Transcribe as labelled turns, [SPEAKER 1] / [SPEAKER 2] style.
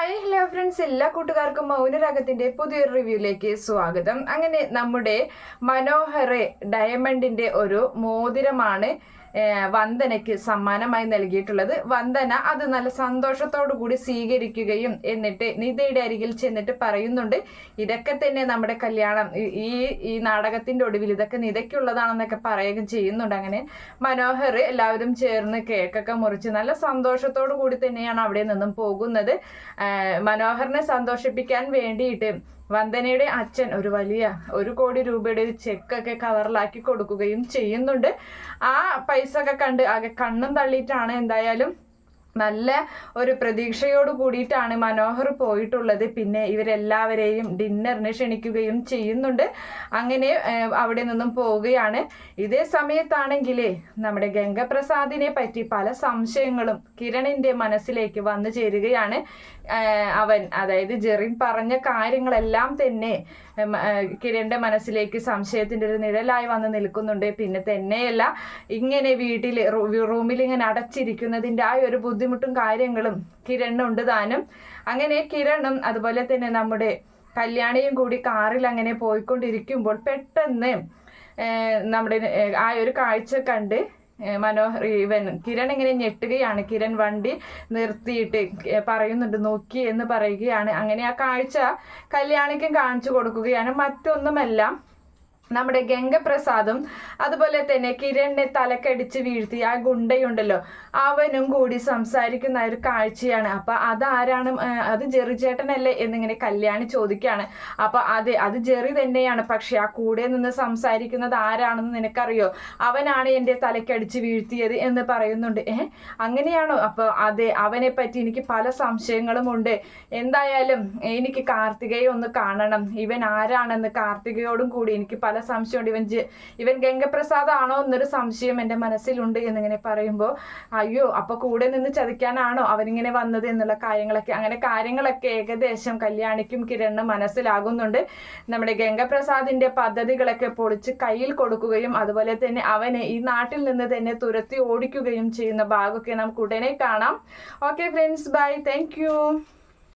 [SPEAKER 1] Hi hello friends. എല്ലാ കൂട്ടുകാർക്കും മൗനരാഗത്തിന്റെ പുതിയൊരു റിവ്യൂയിലേക്ക് സ്വാഗതം. അങ്ങനെ നമ്മുടെ മനോഹറെ ഡയമണ്ടിന്റെ ഒരു മോതിരമാണ് വന്ദനയ്ക്ക് സമ്മാനമായി നൽകിയിട്ടുള്ളത്. വന്ദന അത് നല്ല സന്തോഷത്തോടു കൂടി സ്വീകരിക്കുകയും എന്നിട്ട് നിതയുടെ അരികിൽ ചെന്നിട്ട് പറയുന്നുണ്ട് ഇതൊക്കെ തന്നെ നമ്മുടെ കല്യാണം. ഈ- ഈ നാടകത്തിന്റെ ഒടുവിൽ ഇതൊക്കെ നിതയ്ക്കുള്ളതാണെന്നൊക്കെ പറയുകയും ചെയ്യുന്നുണ്ട്. അങ്ങനെ മനോഹർ എല്ലാവരും ചേർന്ന് കേക്കൊക്കെ മുറിച്ച് നല്ല സന്തോഷത്തോടു കൂടി തന്നെയാണ് അവിടെ നിന്നും പോകുന്നത്. മനോഹറിനെ സന്തോഷിപ്പിക്കാൻ വേണ്ടിയിട്ട് വന്ദനയുടെ അച്ഛൻ ഒരു വലിയ ഒരു കോടി രൂപയുടെ ഒരു ചെക്കൊക്കെ കവറിലാക്കി കൊടുക്കുകയും ചെയ്യുന്നുണ്ട്. ആ പൈസ ഒക്കെ കണ്ട് ആകെ കണ്ണും തള്ളിയിട്ടാണ് എന്തായാലും നല്ല ഒരു പ്രതീക്ഷയോട് കൂടിയിട്ടാണ് മനോഹർ പോയിട്ടുള്ളത്. പിന്നെ ഇവരെല്ലാവരെയും ഡിന്നറിന് ക്ഷണിക്കുകയും ചെയ്യുന്നുണ്ട്. അങ്ങനെ അവിടെ നിന്നും പോവുകയാണ്. ഇതേ സമയത്താണെങ്കിലേ നമ്മുടെ ഗംഗപ്രസാദിനെ പറ്റി പല സംശയങ്ങളും കിരണിന്റെ മനസ്സിലേക്ക് വന്നു ചേരുകയാണ്. അവൻ അതായത് ജെറിൻ പറഞ്ഞ കാര്യങ്ങളെല്ലാം തന്നെ കിരണിന്റെ മനസ്സിലേക്ക് സംശയത്തിന്റെ ഒരു നിഴലായി വന്ന് നിൽക്കുന്നുണ്ട്. പിന്നെ തന്നെയല്ല ഇങ്ങനെ വീട്ടിൽ റൂമിൽ ഇങ്ങനെ അടച്ചിരിക്കുന്നതിന്റെ ആ ഒരു ബുദ്ധിമുട്ടും കാര്യങ്ങളും ഉണ്ട് താനും. അങ്ങനെ കിരണും അതുപോലെ തന്നെ നമ്മുടെ കല്യാണിയും കൂടി കാറിൽ അങ്ങനെ പോയിക്കൊണ്ടിരിക്കുമ്പോൾ പെട്ടെന്ന് നമ്മുടെ ആ ഒരു കാഴ്ച കണ്ട് മനോഹർ ഇവൻ കിരൺ ഇങ്ങനെ ഞെട്ടുകയാണ്. കിരൺ വണ്ടി നിർത്തിയിട്ട് പറയുന്നുണ്ട് നോക്കി എന്ന് പറയുകയാണ്. അങ്ങനെ ആ കാഴ്ച കല്യാണിക്കും കാണിച്ചു കൊടുക്കുകയാണ്. മറ്റൊന്നുമല്ല നമ്മുടെ ഗംഗപ്രസാദും അതുപോലെ തന്നെ കിരണിനെ തലക്കടിച്ച് വീഴ്ത്തി ആ ഗുണ്ടയുണ്ടല്ലോ അവനും കൂടി സംസാരിക്കുന്ന ഒരു കാഴ്ചയാണ്. അപ്പൊ അതാരാണ് അത് ജെറി ചേട്ടനല്ലേ എന്നിങ്ങനെ കല്യാണി ചോദിക്കുകയാണ്. അപ്പൊ അതെ അത് ജെറി തന്നെയാണ്. പക്ഷെ ആ കൂടെ നിന്ന് സംസാരിക്കുന്നത് ആരാണെന്ന് നിനക്കറിയോ? അവനാണ് എന്റെ തലക്കടിച്ച് വീഴ്ത്തിയത് എന്ന് പറയുന്നുണ്ട്. ഏഹ് അങ്ങനെയാണോ? അപ്പൊ അതെ അവനെ പറ്റി എനിക്ക് പല സംശയങ്ങളും ഉണ്ട്. എന്തായാലും എനിക്ക് കാർത്തികയെ ഒന്ന് കാണണം. ഇവൻ ആരാണെന്ന് കാർത്തികയോടും കൂടി എനിക്ക് പല സംശയമുണ്ട് ഇവൻ ഇവൻ ഗംഗപ്രസാദ് ആണോ എന്നൊരു സംശയം എന്റെ മനസ്സിലുണ്ട് എന്നിങ്ങനെ പറയുമ്പോൾ അയ്യോ അപ്പൊ കൂടെ നിന്ന് ചതിക്കാനാണോ അവനിങ്ങനെ വന്നത്? എന്നുള്ള കാര്യങ്ങളൊക്കെ. അങ്ങനെ കാര്യങ്ങളൊക്കെ ഏകദേശം കല്യാണിക്കും കിരണിനും മനസ്സിലാകുന്നുണ്ട്. നമ്മുടെ ഗംഗപ്രസാദിന്റെ പദ്ധതികളൊക്കെ പൊളിച്ച് കയ്യിൽ കൊടുക്കുകയും അതുപോലെ തന്നെ അവനെ ഈ നാട്ടിൽ നിന്ന് തന്നെ തുരത്തി ഓടിക്കുകയും ചെയ്യുന്ന ഭാഗമൊക്കെ നമുക്ക് ഉടനെ കാണാം. Okay friends bye thank